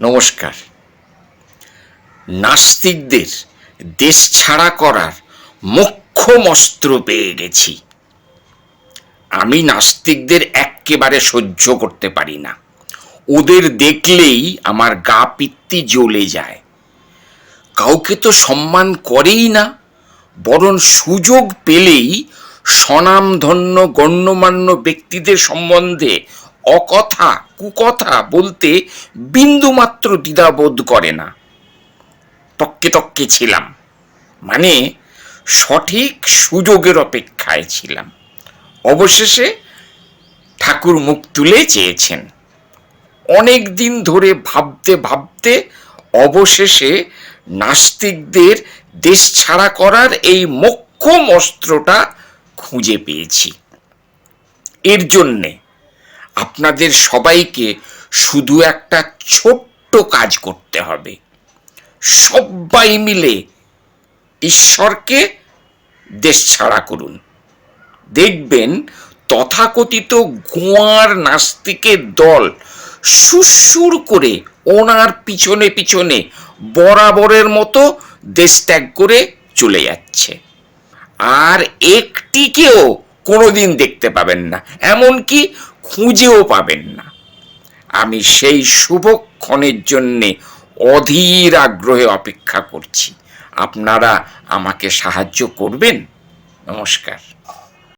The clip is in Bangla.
নমস্কার। নাস্তিকদের দেশ ছাড়া করার মোক্ষম অস্ত্র পেয়ে গেছি। আমি নাস্তিকদের এক্কেবারে সহ্য করতে পারি না। ওদের দেখলেই আমার গা পিত্তি জ্বলে যায়। কাউকে তো সম্মান করেই না, বরং সুযোগ পেলেই স্বনামধন্য, গণ্যমান্য ব্যক্তিদের সম্বন্ধে অকথা, কুকথা বলতে বিন্দুমাত্র দ্বিধাবোধ করে না। তককে তককে ছিলাম। মানে সঠিক সুযোগের অপেক্ষায় ছিলাম। অবশেষে ঠাকুর মুখ তুলে চেয়েছেন। অনেক দিন ধরে ভাবতে ভাবতে অবশেষে নাস্তিকদের দেশ ছাড়া করার এই মোক্ষম অস্ত্রটা খুঁজে পেয়েছি। এর জন্যে আপনাদের সবাইকে শুধু একটা ছোট্ট কাজ করতে হবে। সবাই মিলে ঈশ্বরকে দেশ ছাড়া করুন। দেখবেন তথাকথিত গোয়ার নাস্তিকের দল সুসুর করে ওনার পিছনে পিছনে বরাবরের মতো দেশ ত্যাগ করে চলে যাচ্ছে। আর একটিকেও কোনোদিন দেখতে পাবেন না, এমনকি খুঁজেও পাবেন না। আমি সেই শুভক্ষণের জন্যে অধীর আগ্রহে অপেক্ষা করছি। আপনারা আমাকে সাহায্য করবেন? নমস্কার।